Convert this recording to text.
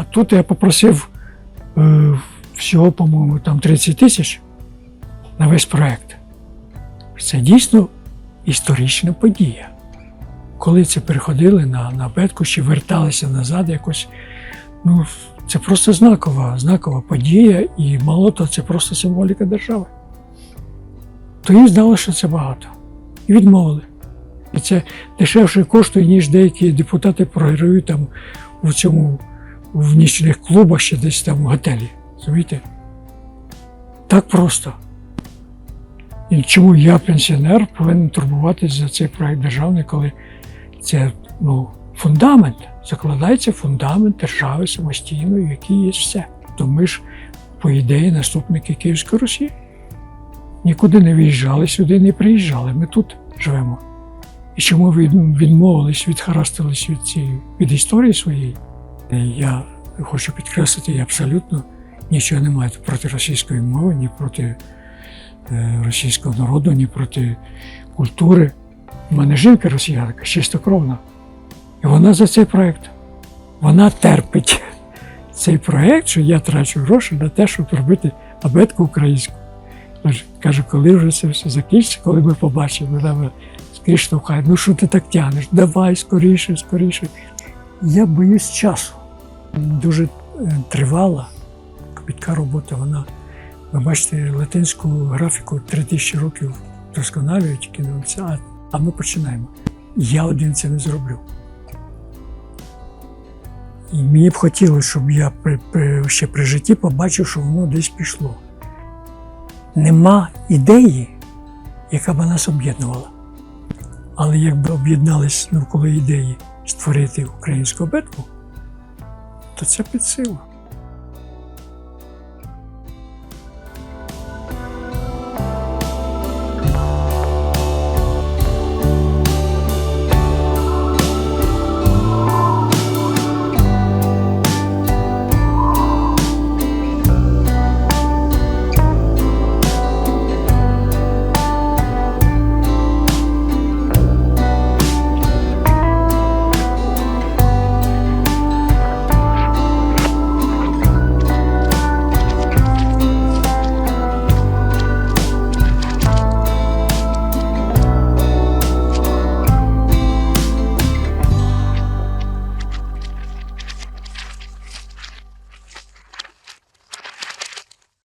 А тут я попросив е, всього, по-моєму, там 30 тисяч на весь проект. Це дійсно історична подія. Коли це переходили на, на Бетку чи верталися назад якось, ну, це просто знакова, знакова подія, і мало того, це просто символіка держави. То їм здалося, що це багато. І відмовили. І це дешевше коштує, ніж деякі депутати програють там у цьому в нічних клубах чи десь там в готелі. Розумієте? Так просто. І чому я, пенсіонер, повинен турбуватися за цей проект державний, коли це ну, фундамент, закладається фундамент держави самостійної, в якій є все. То ми ж, по ідеї, наступники Київської Росії. Нікуди не виїжджали, сюди не приїжджали. Ми тут живемо. І чому відмовились, відхарастились від цієї від історії своєї? Е, Я хочу підкреслити, я абсолютно нічого не маю проти російської мови, ні проти е, російського народу, ні проти культури. У мене жінка росіянка, чистокровна. І вона за цей проект. Вона терпить цей проект, що я трачу гроші на те, щоб робити абетку українську. Каже, коли вже це все закінчиться, коли ми побачимо, вона мене скрізь штовхає, ну що ти так тягнеш? Давай скоріше, скоріше. Я боюсь часу. Дуже е, тривала копітка робота. Вона, ви бачите, латинську графіку 3000 років досконалюють, на а, а ми починаємо. Я один це не зроблю. І мені б хотілося, щоб я при, при, ще при житті побачив, що воно десь пішло. Нема ідеї, яка б нас об'єднувала. Але якби об'єднались навколо ідеї створити українську бетку, то це під силу.